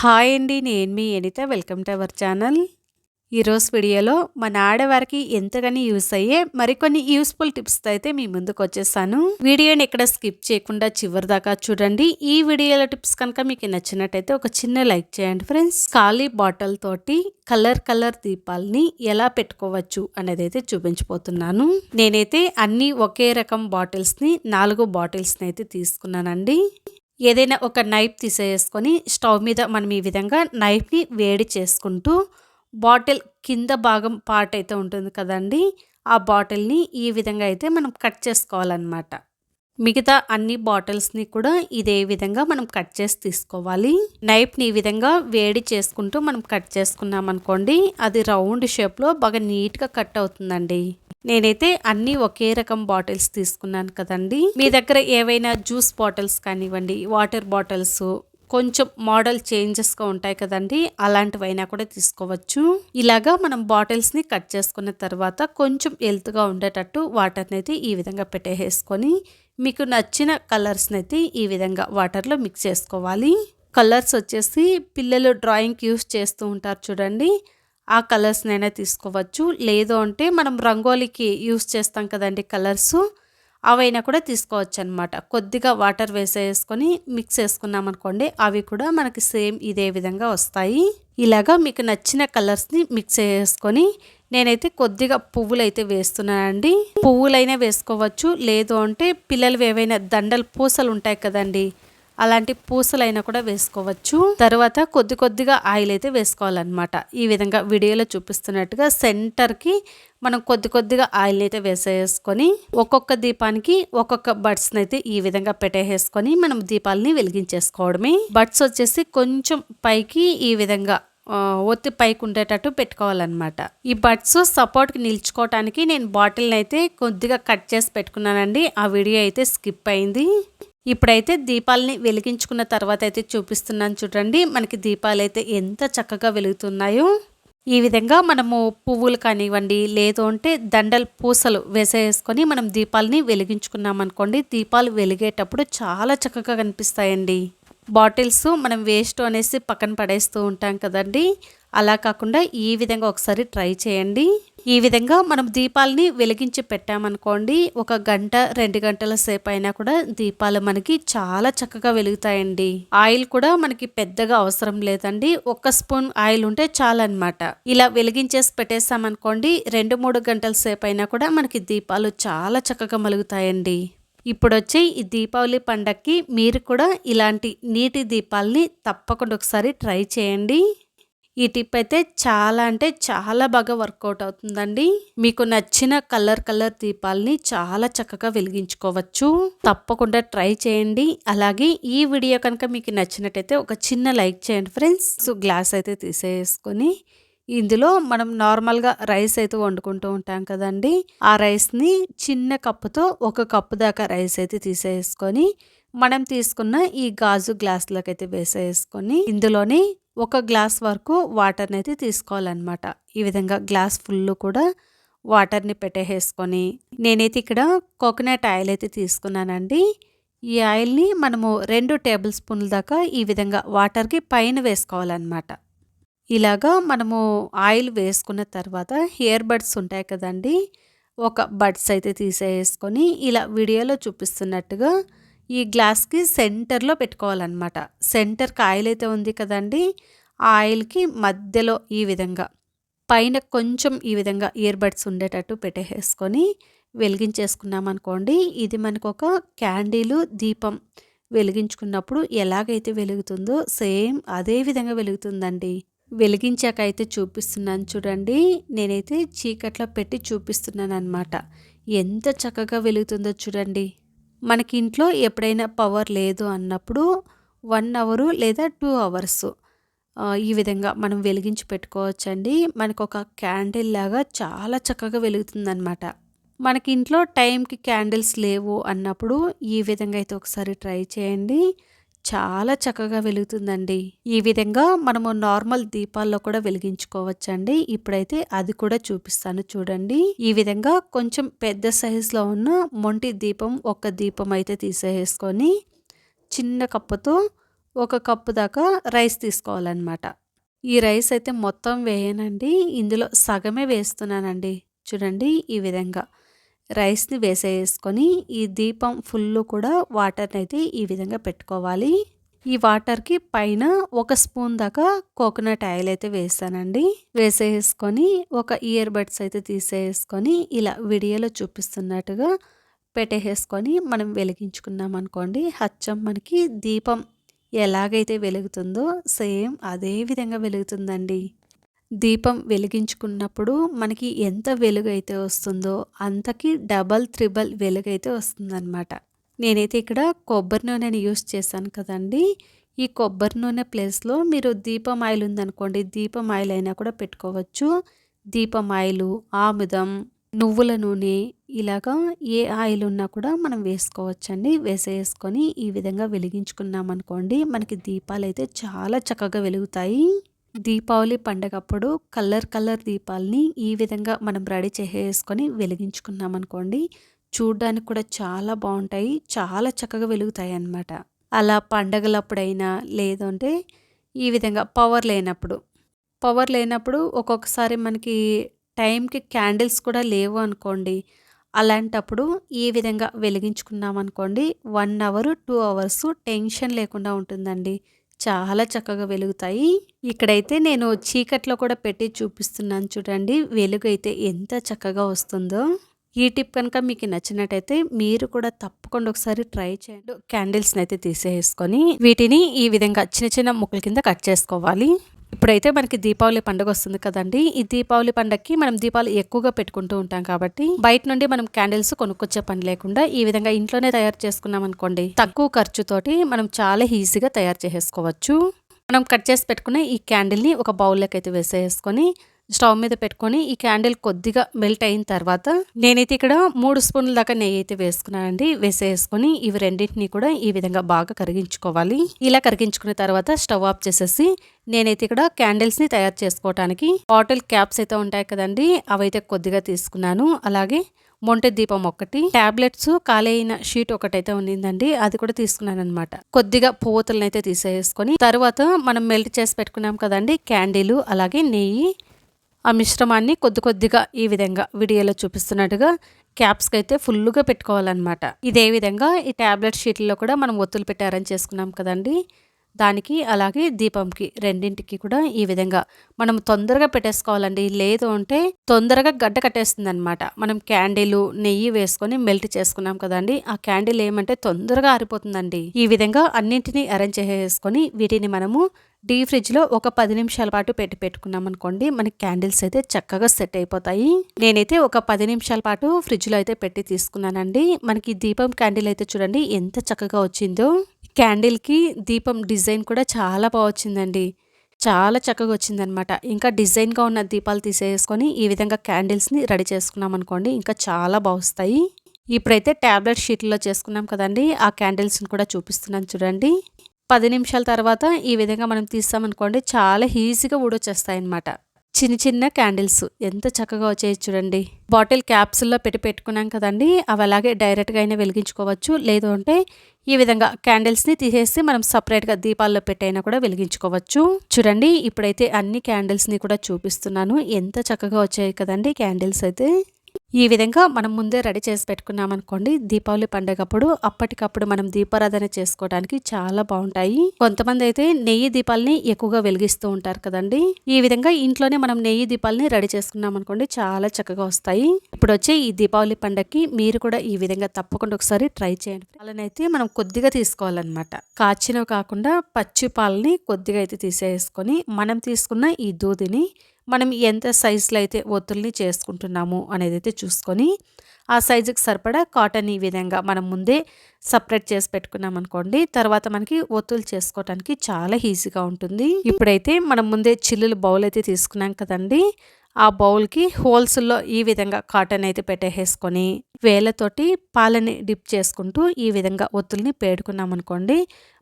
Hi అండి నేను మీ Anitha welcome to our channel. ఈరోజు వీడియోలో మన ఆడవారికి ఎంతగాని యూస్ అయ్యే మరికొన్ని యూస్ఫుల్ టిప్స్ అయితే మీ ముందుకు వచ్చేసాను వీడియోని ఎక్కడ స్కిప్ చేయకుండా చివరి దాకా చూడండి. ఈ వీడియోల టిప్స్ కనుక మీకు నచ్చినట్టయితే ఒక చిన్న లైక్ చేయండి ఫ్రెండ్స్. ఖాళీ బాటిల్ తోటి కలర్ కలర్ దీపాలని ఎలా పెట్టుకోవచ్చు అనేది అయితే చూపించబోతున్నాను. నేనైతే అన్ని ఒకే రకం బాటిల్స్ని నాలుగు బాటిల్స్ని అయితే తీసుకున్నానండి. ఏదైనా ఒక నైఫ్ తీసేసుకొని స్టవ్ మీద మనం ఈ విధంగా నైఫ్ని వేడి చేసుకుంటూ బాటిల్ కింద భాగం పార్ట్ అయితే ఉంటుంది కదండి ఆ బాటిల్ని ఈ విధంగా అయితే మనం కట్ చేసుకోవాలన్నమాట. మిగతా అన్ని బాటిల్స్ని కూడా ఇదే విధంగా మనం కట్ చేసి తీసుకోవాలి. నైఫ్ని ఈ విధంగా వేడి చేసుకుంటూ మనం కట్ చేసుకున్నాం అనుకోండి అది రౌండ్ షేప్లో బాగా నీట్గా కట్ అవుతుందండి. నేనైతే అన్ని ఒకే రకం బాటిల్స్ తీసుకున్నాను కదండి. మీ దగ్గర ఏవైనా జ్యూస్ బాటిల్స్ కానివ్వండి వాటర్ బాటిల్స్ కొంచెం మోడల్ చేంజెస్గా ఉంటాయి కదండి అలాంటివైనా కూడా తీసుకోవచ్చు. ఇలాగా మనం బాటిల్స్ని కట్ చేసుకున్న తర్వాత కొంచెం హెల్త్గా ఉండేటట్టు వాటర్ని అయితే ఈ విధంగా పెట్టేసుకొని మీకు నచ్చిన కలర్స్ని అయితే ఈ విధంగా వాటర్లో మిక్స్ చేసుకోవాలి. కలర్స్ వచ్చేసి పిల్లలు డ్రాయింగ్కి యూస్ చేస్తూ ఉంటారు చూడండి. ఆ కలర్స్నైనా తీసుకోవచ్చు. లేదు అంటే మనం రంగోలీకి యూస్ చేస్తాం కదండి కలర్స్ అవైనా కూడా తీసుకోవచ్చు అనమాట కొద్దిగా వాటర్ వేసేసుకొని మిక్స్ చేసుకున్నాం అనుకోండి అవి కూడా మనకి సేమ్ ఇదే విధంగా వస్తాయి. ఇలాగా మీకు నచ్చిన కలర్స్ని మిక్స్ చేసుకొని నేనైతే కొద్దిగా పువ్వులు అయితే వేస్తున్నానండి. పువ్వులైనా వేసుకోవచ్చు. లేదు అంటే పిల్లలు ఏవైనా దండలు పూసలు ఉంటాయి కదండి అలాంటి పూసలైనా కూడా వేసుకోవచ్చు. తర్వాత కొద్ది కొద్దిగా ఆయిల్ అయితే వేసుకోవాలన్నమాట. ఈ విధంగా వీడియోలో చూపిస్తున్నట్టుగా సెంటర్కి మనం కొద్ది కొద్దిగా ఆయిల్ అయితే వేసేసుకొని ఒక్కొక్క దీపానికి ఒక్కొక్క బడ్స్ అయితే ఈ విధంగా పెట్టేసుకొని మనం దీపాలని వెలిగించేసుకోవడమే. బడ్స్ వచ్చేసి కొంచెం పైకి ఈ విధంగా ఒత్తి పైకి ఉండేటట్టు పెట్టుకోవాలన్నమాట. ఈ బడ్స్ సపోర్ట్కి నిల్చుకోవటానికి నేను బాటిల్ని అయితే కొద్దిగా కట్ చేసి పెట్టుకున్నానండి. ఆ వీడియో అయితే స్కిప్ అయింది. ఇప్పుడైతే దీపాలని వెలిగించుకున్న తర్వాత అయితే చూపిస్తున్నాను చూడండి. మనకి దీపాలు అయితే ఎంత చక్కగా వెలుగుతున్నాయో. ఈ విధంగా మనము పువ్వులు కానివ్వండి లేదు అంటే దండలు పూసలు వేసేసుకొని మనం దీపాలని వెలిగించుకున్నాం అనుకోండి. దీపాలు వెలిగేటప్పుడు చాలా చక్కగా కనిపిస్తాయండి. బాటిల్స్ మనం వేస్ట్ అనేసి పక్కన పడేస్తూ ఉంటాం కదండి. అలా కాకుండా ఈ విధంగా ఒకసారి ట్రై చేయండి. ఈ విధంగా మనం దీపాలని వెలిగించి పెట్టామనుకోండి ఒక గంట రెండు గంటల సేపు అయినా కూడా దీపాలు మనకి చాలా చక్కగా వెలుగుతాయండి. ఆయిల్ కూడా మనకి పెద్దగా అవసరం లేదండి. ఒక్క స్పూన్ ఆయిల్ ఉంటే చాలన్నమాట. ఇలా వెలిగించేసి పెట్టేసామనుకోండి రెండు మూడు గంటల సేపు అయినా కూడా మనకి దీపాలు చాలా చక్కగా మలుగుతాయండి. ఇప్పుడు వచ్చే ఈ దీపావళి పండక్కి మీరు కూడా ఇలాంటి నీటి దీపాలని తప్పకుండా ఒకసారి ట్రై చేయండి. ఈ టిప్ అయితే చాలా అంటే చాలా బాగా వర్కౌట్ అవుతుందండి. మీకు నచ్చిన కలర్ కలర్ దీపాలని చాలా చక్కగా వెలిగించుకోవచ్చు. తప్పకుండా ట్రై చేయండి. అలాగే ఈ వీడియో కనుక మీకు నచ్చినట్టయితే ఒక చిన్న లైక్ చేయండి ఫ్రెండ్స్. గ్లాస్ అయితే తీసేసుకొని ఇందులో మనం నార్మల్గా రైస్ అయితే వండుకుంటూ ఉంటాం కదండి. ఆ రైస్ని చిన్న కప్పుతో ఒక కప్పు దాకా రైస్ అయితే తీసేసుకొని మనం తీసుకున్న ఈ గాజు గ్లాస్లోకి అయితే వేసేసుకొని ఇందులోని ఒక గ్లాస్ వరకు వాటర్ని అయితే తీసుకోవాలన్నమాట. ఈ విధంగా గ్లాస్ ఫుల్ కూడా వాటర్ని పెట్టేసుకొని నేనైతే ఇక్కడ కోకోనట్ ఆయిల్ అయితే తీసుకున్నానండి. ఈ ఆయిల్ని మనము రెండు టేబుల్ స్పూన్ల దాకా ఈ విధంగా వాటర్కి పైన వేసుకోవాలన్నమాట. ఇలాగా మనము ఆయిల్ వేసుకున్న తర్వాత హెయిర్ బడ్స్ ఉంటాయి కదండి ఒక బడ్స్ అయితే తీసేసుకొని ఇలా వీడియోలో చూపిస్తున్నట్టుగా ఈ గ్లాస్కి సెంటర్లో పెట్టుకోవాలన్నమాట. సెంటర్కి ఆయిల్ అయితే ఉంది కదండి ఆ ఆయిల్కి మధ్యలో ఈ విధంగా పైన కొంచెం ఈ విధంగా ఇయర్ బడ్స్ ఉండేటట్టు పెట్టేసుకొని వెలిగించేసుకున్నాం అనుకోండి ఇది మనకు ఒక క్యాండీలు దీపం వెలిగించుకున్నప్పుడు ఎలాగైతే వెలుగుతుందో సేమ్ అదే విధంగా వెలుగుతుందండి. వెలిగించాక అయితే చూపిస్తున్నాను చూడండి నేనైతే చీకట్లో పెట్టి చూపిస్తున్నాను అనమాట ఎంత చక్కగా వెలుగుతుందో చూడండి. మనకి ఇంట్లో ఎప్పుడైనా పవర్ లేదు అన్నప్పుడు వన్ అవరు లేదా టూ అవర్స్. ఈ విధంగా మనం వెలిగించి పెట్టుకోవచ్చండి. మనకు ఒక క్యాండిల్ లాగా చాలా చక్కగా వెలుగుతుందనమాట మనకి ఇంట్లో టైంకి క్యాండిల్స్ లేవు అన్నప్పుడు ఈ విధంగా అయితే ఒకసారి ట్రై చేయండి. చాలా చక్కగా వెలుగుతుందండి. ఈ విధంగా మనము నార్మల్ దీపాల్లో కూడా వెలిగించుకోవచ్చండి. ఇప్పుడైతే అది కూడా చూపిస్తాను చూడండి. ఈ విధంగా కొంచెం పెద్ద సైజులో ఉన్న మొంటి దీపం ఒక దీపం అయితే తీసేసుకొని చిన్న కప్పుతో ఒక కప్పు దాకా రైస్ తీసుకోవాలన్నమాట. ఈ రైస్ అయితే మొత్తం వేయనండి. ఇందులో సగమే వేస్తున్నానండి. చూడండి ఈ విధంగా. రైస్ని వేసేసుకొని ఈ దీపం ఫుల్ కూడా వాటర్ని అయితే ఈ విధంగా పెట్టుకోవాలి. ఈ వాటర్కి పైన ఒక స్పూన్ దాకా కోకోనట్ ఆయిల్ అయితే వేసానండి. వేసేసుకొని ఒక ఇయర్ బడ్స్ అయితే తీసేసుకొని ఇలా వీడియోలో చూపిస్తున్నట్టుగా పెట్టేసుకొని మనం వెలిగించుకున్నాం అనుకోండి హచ్చం మనకి దీపం ఎలాగైతే వెలుగుతుందో సేమ్ అదే విధంగా వెలుగుతుందండి. దీపం వెలిగించుకున్నప్పుడు మనకి ఎంత వెలుగైతే వస్తుందో అంతకి డబల్ త్రిబల్ వెలుగైతే వస్తుందన్నమాట. నేనైతే ఇక్కడ కొబ్బరి నూనెని యూస్ చేశాను కదండి. ఈ కొబ్బరి నూనె ప్లేస్లో మీరు దీపం ఆయిల్ ఉందనుకోండి దీపం ఆయిల్ అయినా కూడా పెట్టుకోవచ్చు. దీపం ఆయిల్ ఆముదం నువ్వుల నూనె ఇలాగా ఏ ఆయిల్ ఉన్నా కూడా మనం వేసుకోవచ్చండి. వేసేసుకొని ఈ విధంగా వెలిగించుకున్నాం అనుకోండి మనకి దీపాలు అయితే చాలా చక్కగా వెలుగుతాయి. దీపావళి పండగప్పుడు కలర్ కలర్ దీపాలని ఈ విధంగా మనం రెడీ చేసేసుకొని వెలిగించుకున్నాం అనుకోండి చూడ్డానికి కూడా చాలా బాగుంటాయి చాలా చక్కగా వెలుగుతాయి అన్నమాట. అలా పండగలప్పుడైనా లేదంటే ఈ విధంగా పవర్ లేనప్పుడు. పవర్ లేనప్పుడు ఒక్కొక్కసారి మనకి టైంకి క్యాండిల్స్ కూడా లేవు అనుకోండి అలాంటప్పుడు ఈ విధంగా వెలిగించుకున్నాం అనుకోండి one hour two hours tension లేకుండా ఉంటుందండి. చాలా చక్కగా వెలుగుతాయి. ఇక్కడైతే నేను చీకట్లో కూడా పెట్టి చూపిస్తున్నాను చూడండి. వెలుగు అయితే ఎంత చక్కగా వస్తుందో. ఈ టిప్ కనుక మీకు నచ్చినట్టయితే మీరు కూడా తప్పకుండా ఒకసారి ట్రై చేయండి. క్యాండిల్స్ని అయితే తీసేసుకొని వీటిని ఈ విధంగా చిన్న చిన్న ముక్కల కింద కట్ చేసుకోవాలి. ఇప్పుడైతే మనకి దీపావళి పండుగ వస్తుంది కదండి. ఈ దీపావళి పండుగకి మనం దీపాలు ఎక్కువగా పెట్టుకుంటూ ఉంటాం కాబట్టి బయట నుండి మనం క్యాండిల్స్ కొనుక్కొచ్చే పని లేకుండా ఈ విధంగా ఇంట్లోనే తయారు చేసుకున్నాం అనుకోండి తక్కువ ఖర్చుతోటి మనం చాలా ఈజీగా తయారు చేసేసుకోవచ్చు. మనం కట్ చేసి పెట్టుకునే ఈ క్యాండిల్ని ఒక బౌల్లోకి అయితే వేసేసుకొని స్టవ్ మీద పెట్టుకొని ఈ క్యాండిల్ కొద్దిగా మెల్ట్ అయిన తర్వాత నేనైతే ఇక్కడ మూడు స్పూన్ల దాకా నెయ్యి అయితే వేసుకున్నానండి. వేసేసుకొని ఇవి రెండింటిని కూడా ఈ విధంగా బాగా కరిగించుకోవాలి. ఇలా కరిగించుకున్న తర్వాత స్టవ్ ఆఫ్ చేసేసి నేనైతే ఇక్కడ క్యాండిల్స్ని తయారు చేసుకోవటానికి బాటిల్ క్యాప్స్ అయితే ఉంటాయి కదండి అవైతే కొద్దిగా తీసుకున్నాను. అలాగే మొంటె దీపం ఒకటి టాబ్లెట్స్ ఖాళీ అయిన షీట్ ఒకటైతే ఉండిందండి అది కూడా తీసుకున్నాను అనమాట కొద్దిగా పువ్వుతులను అయితే తీసేసుకొని తర్వాత మనం మెల్ట్ చేసి పెట్టుకున్నాం కదండి క్యాండిల్ అలాగే నెయ్యి ఆ మిశ్రమాన్ని కొద్ది కొద్దిగా ఈ విధంగా వీడియోలో చూపిస్తున్నట్టుగా క్యాప్స్కి అయితే ఫుల్గా పెట్టుకోవాలన్నమాట. ఇదే విధంగా ఈ ట్యాబ్లెట్ షీట్లో కూడా మనం ఒత్తులు పెట్టి అరేంజ్ చేసుకున్నాం కదండి. దానికి అలాగే దీపంకి రెండింటికి కూడా ఈ విధంగా మనం తొందరగా పెట్టేసుకోవాలండి. లేదు అంటే తొందరగా గడ్డ కట్టేస్తుంది అనమాట మనం క్యాండిల్ నెయ్యి వేసుకొని మెల్ట్ చేసుకున్నాం కదండి. ఆ క్యాండిల్ ఏమంటే తొందరగా ఆరిపోతుందండి. ఈ విధంగా అన్నింటినీ అరేంజ్ చేసేసుకొని వీటిని మనము డీ ఫ్రిడ్జ్లో ఒక పది నిమిషాల పాటు పెట్టి పెట్టుకున్నాం అనుకోండి మనకి క్యాండిల్స్ అయితే చక్కగా సెట్ అయిపోతాయి. నేనైతే ఒక పది నిమిషాల పాటు ఫ్రిడ్జ్లో అయితే పెట్టి తీసుకున్నానండి. మనకి దీపం క్యాండిల్ అయితే చూడండి ఎంత చక్కగా వచ్చిందో. క్యాండిల్కి దీపం డిజైన్ కూడా చాలా బాగా వచ్చిందండి. చాలా చక్కగా వచ్చిందనమాట ఇంకా డిజైన్గా ఉన్న దీపాలు తీసేసుకొని ఈ విధంగా క్యాండిల్స్ని రెడీ చేసుకున్నాం అనుకోండి ఇంకా చాలా బాగుస్తాయి ఇప్పుడైతే ట్యాబ్లెట్ షీట్లో చేసుకున్నాం కదండి ఆ క్యాండిల్స్ని కూడా చూపిస్తున్నాను చూడండి. పది నిమిషాల తర్వాత ఈ విధంగా మనం తీస్తామనుకోండి చాలా ఈజీగా ఊడొచ్చేస్తాయి అన్నమాట చిన్న చిన్న క్యాండిల్స్. ఎంత చక్కగా వచ్చాయి చూడండి. బాటిల్ క్యాప్సుల్లో పెట్టి పెట్టుకున్నాం కదండి. అవి అలాగే డైరెక్ట్గా అయినా వెలిగించుకోవచ్చు. లేదు అంటే ఈ విధంగా క్యాండిల్స్ని తీసేసి మనం సపరేట్గా దీపాల్లో పెట్టైనా కూడా వెలిగించుకోవచ్చు. చూడండి ఇప్పుడైతే అన్ని క్యాండిల్స్ని కూడా చూపిస్తున్నాను. ఎంత చక్కగా వచ్చాయి కదండి క్యాండిల్స్ అయితే. ఈ విధంగా మనం ముందే రెడీ చేసి పెట్టుకున్నామనుకోండి దీపావళి పండగప్పుడు అప్పటికప్పుడు మనం దీపారాధన చేసుకోవడానికి చాలా బాగుంటాయి. కొంతమంది అయితే నెయ్యి దీపాలని ఎక్కువగా వెలిగిస్తూ ఉంటారు కదండి. ఈ విధంగా ఇంట్లోనే మనం నెయ్యి దీపాలని రెడీ చేసుకున్నామనుకోండి చాలా చక్కగా వస్తాయి. ఇప్పుడు వచ్చే ఈ దీపావళి పండగకి మీరు కూడా ఈ విధంగా తప్పకుండా ఒకసారి ట్రై చేయండి. పాలనైతే మనం కొద్దిగా తీసుకోవాలన్నమాట. కాచినవి కాకుండా పచ్చి పాలని కొద్దిగా అయితే తీసేసుకొని మనం తీసుకున్న ఈ దూదిని మనం ఎంత సైజులో అయితే ఒత్తుల్ని చేసుకుంటున్నాము అనేది అయితే చూసుకొని ఆ సైజుకి సరిపడా కాటన్ ఈ విధంగా మనం ముందే సపరేట్ చేసి పెట్టుకున్నాం అనుకోండి తర్వాత మనకి ఒత్తులు చేసుకోవడానికి చాలా ఈజీగా ఉంటుంది. ఇప్పుడైతే మనం ముందే చిల్లులు బౌల్ అయితే తీసుకున్నాం కదండి ఆ బౌల్కి హోల్స్లో ఈ విధంగా కాటన్ అయితే పెట్టేసుకొని వేలతోటి పాలని డిప్ చేసుకుంటూ ఈ విధంగా ఒత్తుల్ని పేడుకున్నాం అనుకోండి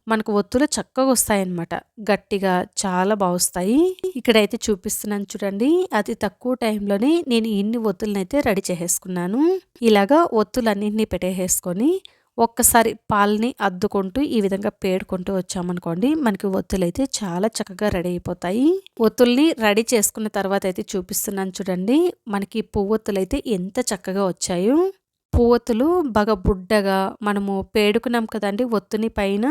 మనకు ఒత్తులు చక్కగా వస్తాయన్నమాట. గట్టిగా చాలా బాగుస్తాయి ఇక్కడైతే చూపిస్తున్నాను చూడండి. అతి తక్కువ టైంలోనే నేను ఇన్ని ఒత్తులనైతే అయితే రెడీ చేసేసుకున్నాను. ఇలాగా ఒత్తులన్నింటినీ పెట్టేసుకొని ఒక్కసారి పాలని అద్దుకుంటూ ఈ విధంగా పేడుకుంటూ వచ్చామనుకోండి మనకి ఒత్తులు అయితే చాలా చక్కగా రెడీ అయిపోతాయి. ఒత్తుల్ని రెడీ చేసుకున్న తర్వాత అయితే చూపిస్తున్నాను చూడండి. మనకి పువ్వొత్తులు అయితే ఎంత చక్కగా వచ్చాయో. పువ్వొత్తులు బాగా బుడ్డగా మనము పేడుకున్నాం కదండి ఒత్తుని పైన.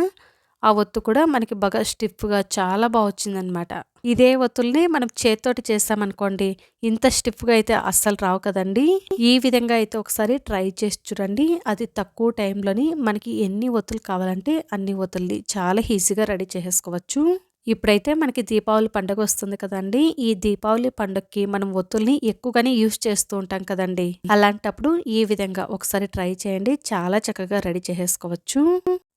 ఆ ఒత్తు కూడా మనకి బాగా స్టిఫ్గా చాలా బాగా వచ్చిందనమాట ఇదే ఒత్తుల్ని మనం చేత్తోటి చేస్తామనుకోండి ఇంత స్టిఫ్గా అయితే అస్సలు రావు కదండి. ఈ విధంగా అయితే ఒకసారి ట్రై చేసి చూడండి. అది తక్కువ టైంలోని మనకి ఎన్ని ఒత్తులు కావాలంటే అన్ని ఒత్తుల్ని చాలా ఈజీగా రెడీ చేసుకోవచ్చు. ఇప్పుడైతే మనకి దీపావళి పండుగ వస్తుంది కదండి. ఈ దీపావళి పండుగకి మనం ఒత్తుల్ని ఎక్కువగానే యూజ్ చేస్తూ ఉంటాం కదండి. అలాంటప్పుడు ఈ విధంగా ఒకసారి ట్రై చేయండి. చాలా చక్కగా రెడీ చేసుకోవచ్చు.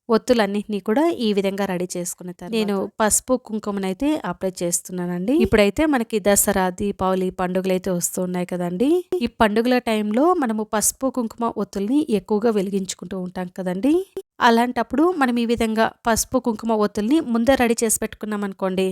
ఒత్తులన్నింటినీ కూడా ఈ విధంగా రెడీ చేసుకున్న తర్వాత నేను పసుపు కుంకుమనైతే అప్లై చేస్తున్నానండి. ఇప్పుడైతే మనకి దసరా దీపావళి పండుగలు అయితే వస్తూ ఉన్నాయి కదండి. ఈ పండుగల టైంలో మనము పసుపు కుంకుమ ఒత్తుల్ని ఎక్కువగా వెలిగించుకుంటూ ఉంటాం కదండి. అలాంటప్పుడు మనం ఈ విధంగా పసుపు కుంకుమ ఒత్తుల్ని ముందే రెడీ చేసి పెట్టుకున్నాం అనుకోండి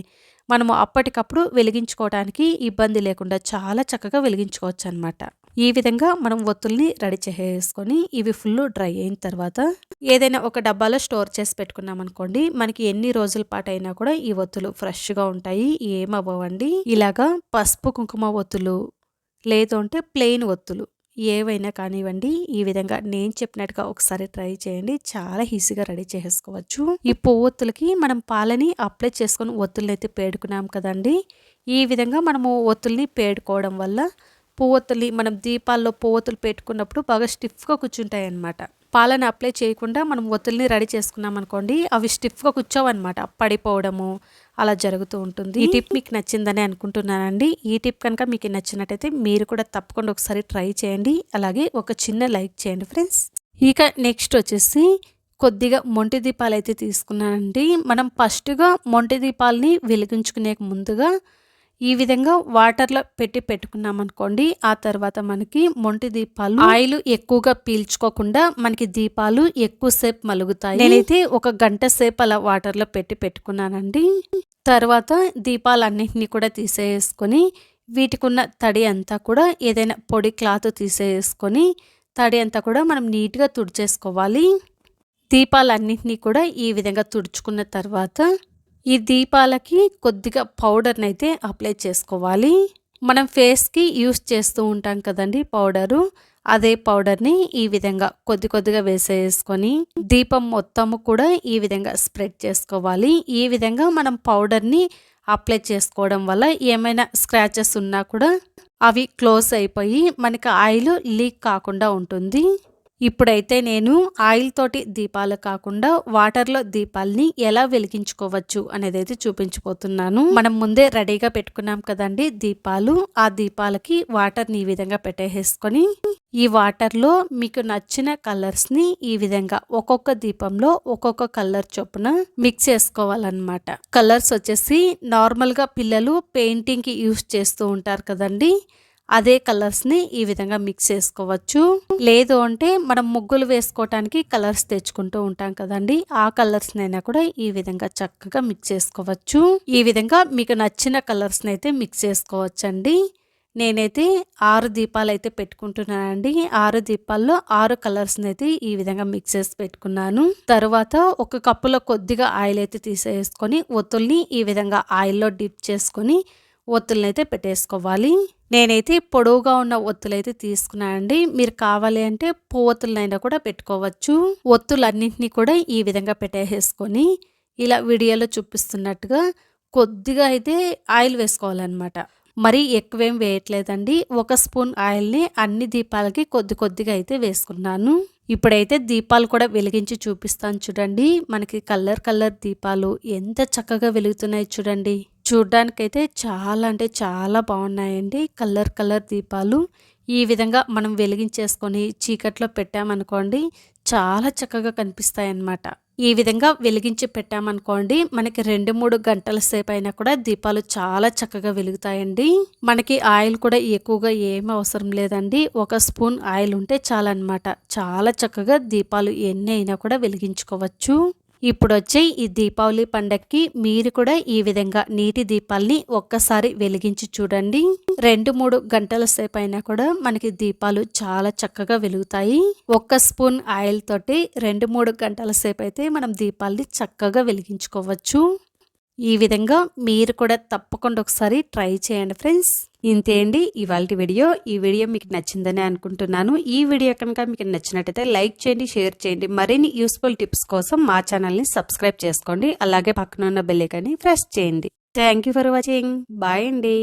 మనము అప్పటికప్పుడు వెలిగించుకోవడానికి ఇబ్బంది లేకుండా చాలా చక్కగా వెలిగించుకోవచ్చు అనమాట ఈ విధంగా మనం ఒత్తుల్ని రెడీ చేసేసుకొని ఇవి ఫుల్ డ్రై అయిన తర్వాత ఏదైనా ఒక డబ్బాలో స్టోర్ చేసి పెట్టుకున్నాం అనుకోండి మనకి ఎన్ని రోజుల పాటు అయినా కూడా ఈ ఒత్తులు ఫ్రెష్గా ఉంటాయి ఏమవ్వండి ఇలాగా పసుపు కుంకుమ ఒత్తులు లేదు అంటే ప్లెయిన్ ఒత్తులు ఏవైనా కానివ్వండి ఈ విధంగా నేను చెప్పినట్టుగా ఒకసారి ట్రై చేయండి చాలా ఈజీగా రెడీ చేసుకోవచ్చు ఈ పువ్వొత్తులకి మనం పాలని అప్లై చేసుకొని ఒత్తుల్ని అయితే పేడుకున్నాం కదండి ఈ విధంగా మనము ఒత్తుల్ని పేడుకోవడం వల్ల పువ్వొత్తుల్ని మనం దీపాల్లో పువ్వొత్తులు పెట్టుకున్నప్పుడు బాగా స్టిఫ్గా కూర్చుంటాయి అన్నమాట పాలను అప్లై చేయకుండా మనం ఒత్తుల్ని రెడీ చేసుకున్నాం అనుకోండి అవి స్టిఫ్గా కూర్చోవన్నమాట. పడిపోవడము అలా జరుగుతూ ఉంటుంది. ఈ టిప్ మీకు నచ్చిందని అనుకుంటున్నానండి. ఈ టిప్ కనుక మీకు నచ్చినట్టయితే మీరు కూడా తప్పకుండా ఒకసారి ట్రై చేయండి. అలాగే ఒక చిన్న లైక్ చేయండి ఫ్రెండ్స్. ఇక నెక్స్ట్ వచ్చేసి కొద్దిగా మొంటి దీపాలు అయితే తీసుకున్నానండి. మనం ఫస్ట్గా మొంటి దీపాలని వెలిగించుకునే ముందుగా ఈ విధంగా వాటర్లో పెట్టి పెట్టుకున్నాం అనుకోండి ఆ తర్వాత మనకి మొంటి దీపాలు ఆయిల్ ఎక్కువగా పీల్చుకోకుండా మనకి దీపాలు ఎక్కువసేపు మలుగుతాయి. నేనైతే ఒక గంట సేపు అలా వాటర్లో పెట్టి పెట్టుకున్నానండి. తర్వాత దీపాలన్నింటినీ కూడా తీసేసుకొని వీటికున్న తడి అంతా కూడా ఏదైనా పొడి క్లాత్ తీసేసుకొని తడి అంతా కూడా మనం నీట్గా తుడిచేసుకోవాలి. దీపాలన్నింటినీ కూడా ఈ విధంగా తుడుచుకున్న తర్వాత ఈ దీపాలకి కొద్దిగా పౌడర్ని అయితే అప్లై చేసుకోవాలి. మనం ఫేస్కి యూస్ చేస్తూ ఉంటాం కదండి పౌడరు. అదే పౌడర్ని ఈ విధంగా కొద్ది కొద్దిగా వేసేసుకొని దీపం మొత్తము కూడా ఈ విధంగా స్ప్రెడ్ చేసుకోవాలి. ఈ విధంగా మనం పౌడర్ని అప్లై చేసుకోవడం వల్ల ఏమైనా స్క్రాచెస్ ఉన్నా కూడా అవి క్లోజ్ అయిపోయి మనకి ఆయిల్ లీక్ కాకుండా ఉంటుంది. ఇప్పుడైతే నేను ఆయిల్ తోటి దీపాలు కాకుండా వాటర్లో దీపాలని ఎలా వెలిగించుకోవచ్చు అనేది అయితే చూపించిపోతున్నాను మనం ముందే రెడీగా పెట్టుకున్నాం కదండి దీపాలు. ఆ దీపాలకి వాటర్ని ఈ విధంగా పెట్టేసుకొని ఈ వాటర్లో మీకు నచ్చిన కలర్స్ని ఈ విధంగా ఒక్కొక్క దీపంలో ఒక్కొక్క కలర్ చొప్పున మిక్స్ చేసుకోవాలన్నమాట. కలర్స్ వచ్చేసి నార్మల్గా పిల్లలు పెయింటింగ్కి యూస్ చేస్తూ ఉంటారు కదండి. అదే కలర్స్ని ఈ విధంగా మిక్స్ చేసుకోవచ్చు. లేదు అంటే మనం ముగ్గులు వేసుకోవటానికి కలర్స్ తెచ్చుకుంటూ ఉంటాం కదండి. ఆ కలర్స్ నైనా కూడా ఈ విధంగా చక్కగా మిక్స్ చేసుకోవచ్చు. ఈ విధంగా మీకు నచ్చిన కలర్స్ని అయితే మిక్స్ చేసుకోవచ్చండి. నేనైతే ఆరు దీపాలు అయితే పెట్టుకుంటున్నానండి. ఆరు దీపాల్లో ఆరు కలర్స్ని అయితే ఈ విధంగా మిక్స్ చేసి పెట్టుకున్నాను. తర్వాత ఒక కప్పులో కొద్దిగా ఆయిల్ అయితే తీసేసుకొని ఒత్తుల్ని ఈ విధంగా ఆయిల్లో డిప్ చేసుకొని ఒత్తుల్ని అయితే పెట్టేసుకోవాలి. నేనైతే పొడవుగా ఉన్న ఒత్తులైతే తీసుకున్నానండి. మీరు కావాలి అంటే పువ్వొత్తులనైనా కూడా పెట్టుకోవచ్చు. ఒత్తులన్నింటినీ కూడా ఈ విధంగా పెట్టేసుకొని ఇలా వీడియోలో చూపిస్తున్నట్టుగా కొద్దిగా అయితే ఆయిల్ వేసుకోవాలన్నమాట. మరీ ఎక్కువేం వేయట్లేదండి. ఒక స్పూన్ ఆయిల్ని అన్ని దీపాలకి కొద్ది కొద్దిగా అయితే వేసుకున్నాను. ఇప్పుడైతే దీపాలు కూడా వెలిగించి చూపిస్తాను చూడండి. మనకి కలర్ కలర్ దీపాలు ఎంత చక్కగా వెలుగుతున్నాయి చూడండి. చూడ్డానికైతే చాలా అంటే చాలా బాగున్నాయండి. కలర్ కలర్ దీపాలు. ఈ విధంగా మనం వెలిగించేసుకొని చీకట్లో పెట్టామనుకోండి చాలా చక్కగా కనిపిస్తాయి అన్నమాట ఈ విధంగా వెలిగించి పెట్టామనుకోండి మనకి రెండు మూడు గంటల సేపు అయినా కూడా దీపాలు చాలా చక్కగా వెలుగుతాయండి. మనకి ఆయిల్ కూడా ఎక్కువగా ఏమి అవసరం లేదండి. ఒక స్పూన్ ఆయిల్ ఉంటే చాలన్నమాట. చాలా చక్కగా దీపాలు ఎన్ని అయినా కూడా వెలిగించుకోవచ్చు. ఇప్పుడు వచ్చే ఈ దీపావళి పండక్కి మీరు కూడా ఈ విధంగా నీటి దీపాల్ని ఒక్కసారి వెలిగించి చూడండి. రెండు మూడు గంటల సేపు అయినా కూడా మనకి దీపాలు చాలా చక్కగా వెలుగుతాయి. ఒక్క స్పూన్ ఆయిల్ తోటి రెండు మూడు గంటల సేపు అయితే మనం దీపాల్ని చక్కగా వెలిగించుకోవచ్చు. ఈ విధంగా మీరు కూడా తప్పకుండా ఒకసారి ట్రై చేయండి ఫ్రెండ్స్. ఇంతే అండి. ఇవాళ వీడియో ఈ వీడియో మీకు నచ్చిందని అనుకుంటున్నాను. ఈ వీడియో కనుక మీకు నచ్చినట్టయితే లైక్ చేయండి షేర్ చేయండి. మరిన్ని యూస్ఫుల్ టిప్స్ కోసం మా ఛానల్ని సబ్స్క్రైబ్ చేసుకోండి. అలాగే పక్కన ఉన్న బెల్ ప్రెస్ చేయండి. Thank you for watching. Bye అండి.